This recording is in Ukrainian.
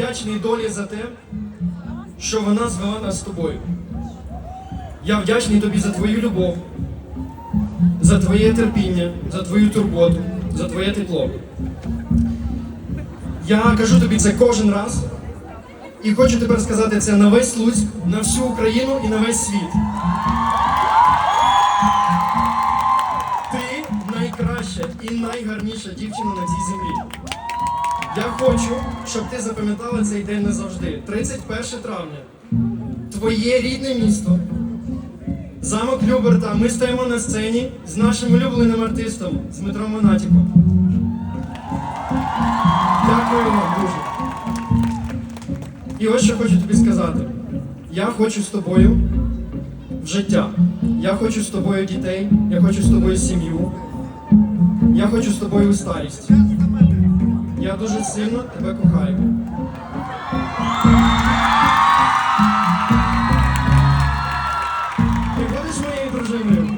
вдячний долі за те, що вона звела нас з тобою. Я вдячний тобі за твою любов, за твоє терпіння, за твою турботу, за твоє тепло. Я кажу тобі це кожен раз і хочу тепер сказати це на весь Луцьк, на всю Україну і на весь світ. Ти найкраща і найгарніша дівчина на цій землі. Я хочу, щоб ти запам'ятала цей день назавжди. 31 травня. Твоє рідне місто. Замок Люберта. Ми стоїмо на сцені з нашим улюбленим артистом, з Дмитром Монатіком. Дякую вам дуже. І ось що хочу тобі сказати. Я хочу з тобою в життя. Я хочу з тобою дітей, я хочу з тобою сім'ю. Я хочу з тобою у старість. Я дуже сильно тебе кохаю. Ти будеш моєю дружиною?